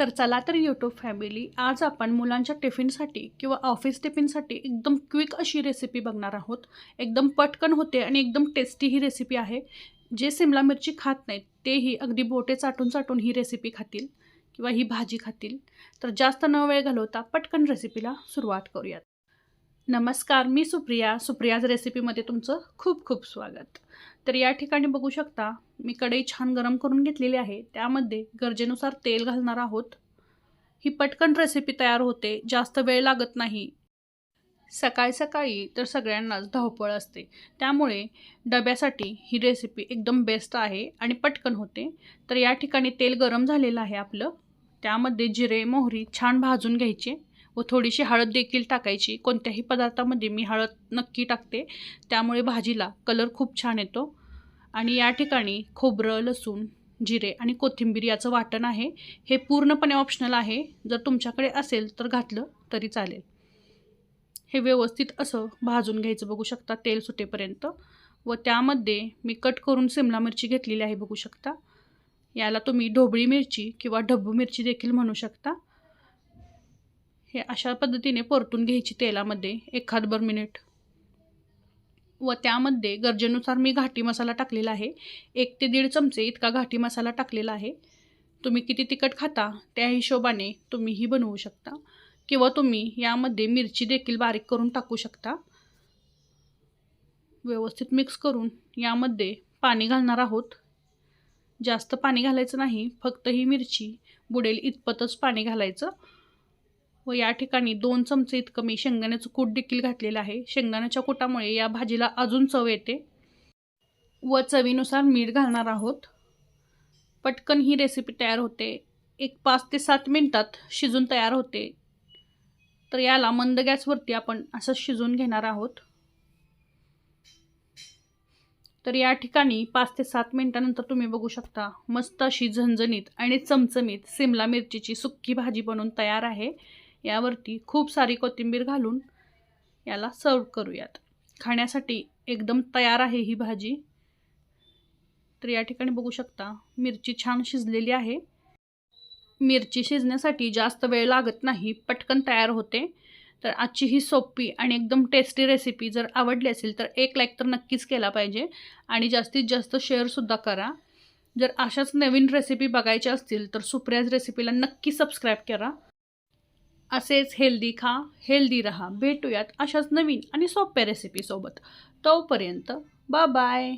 तर चला तर यूट्यूब फॅमिली आज आपण मुलांच्या टिफिनसाठी किंवा ऑफिस टिफिनसाठी एकदम क्विक अशी रेसिपी बघणार आहोत. एकदम पटकन होते आणि एकदम टेस्टी ही रेसिपी आहे. जे सिमला मिरची खात नाहीत तेही अगदी बोटे चाटून चाटून ही रेसिपी खातील किंवा ही भाजी खातील. तर जास्त न वेळ घालवता पटकन रेसिपीला सुरुवात करूयात. नमस्कार मी सुप्रिया. सुप्रियाज रेसिपीमध्ये तुमचं खूप खूप स्वागत. तर या ठिकाणी बघू शकता मी कढई छान गरम करून घेतलेली आहे. त्यामध्ये गरजेनुसार तेल घालणार आहोत. ही पटकन रेसिपी तयार होते जास्त वेळ लागत नाही. सकाळी सकाळी तर सगळ्यांनाच धावपळ असते. त्यामुळे डब्यासाठी ही रेसिपी एकदम बेस्ट आहे आणि पटकन होते. तर या ठिकाणी तेल गरम झालेलं आहे आपलं. त्यामध्ये जिरे मोहरी छान भाजून घ्यायचे. व थोडीशी हळद देखील टाकायची. कोणत्याही पदार्थामध्ये मी हळद नक्की टाकते. त्यामुळे भाजीला कलर खूप छान येतो. आणि या ठिकाणी खोबरं लसूण जिरे आणि कोथिंबीर याचं वाटण आहे. हे पूर्णपणे ऑप्शनल आहे. जर तुमच्याकडे असेल तर घातलं तरी चालेल. हे व्यवस्थित असं भाजून घ्यायचं. बघू शकता तेल सुटेपर्यंत. व त्यामध्ये मी कट करून सिमला मिरची घेतलेली आहे. बघू शकता. याला तुम्ही ढोबळी मिरची किंवा ढब्बू मिरची देखील म्हणू शकता. हे अशा पद्धतीने परतून घ्यायची तेलामध्ये एखाद भर मिनिट. व त्यामध्ये गरजेनुसार मी घाटी मसाला टाकलेला आहे. एक ते दीड चमचे इतका घाटी मसाला टाकलेला आहे. तुम्ही किती तिखट खाता त्या हिशोबाने तुम्हीही बनवू शकता. किंवा तुम्ही यामध्ये मिरची देखील बारीक करून टाकू शकता. व्यवस्थित मिक्स करून यामध्ये पाणी घालणार आहोत. जास्त पाणी घालायचं नाही फक्त ही मिरची बुडेल इतपतच पाणी घालायचं. व या ठिकाणी दोन चमचे इतकं मी शेंगदाण्याचं कूट देखील घातलेलं आहे. शेंगदाण्याच्या कुटामुळे या भाजीला अजून चव येते. व चवीनुसार मीठ घालणार आहोत. पटकन ही रेसिपी तयार होते. एक पाच ते सात मिनटात शिजून तयार होते. तर याला मंद गॅसवरती आपण असं शिजून घेणार आहोत. तर या ठिकाणी पाच ते सात मिनटानंतर तुम्ही बघू शकता मस्त अशी झणझणीत आणि चमचमीत सिमला मिरचीची सुक्की भाजी बनवून तयार आहे. यावरती खूप सारी कोथिंबीर घालून याला सर्व करूयात. खाण्यासाठी एकदम तयार आहे ही भाजी. तर या ठिकाणी बघू शकता मिरची छान शिजलेली आहे. मिरची शिजण्यासाठी जास्त वेळ लागत नाही पटकन तयार होते. तर आजची ही सोपी आणि एकदम टेस्टी रेसिपी जर आवडली असेल तर एक लाईक तर नक्कीच केला पाहिजे. आणि जास्तीत जास्त शेअरसुद्धा करा. जर अशाच नवीन रेसिपी बघायच्या असतील तर सुप्रियाज रेसिपीला नक्की सबस्क्राईब करा. असेच हेल्दी खा हेल्दी रहा. भेटूयात अशाच नवीन आणि सोप्या रेसिपीसोबत तोपर्यंत बा बाय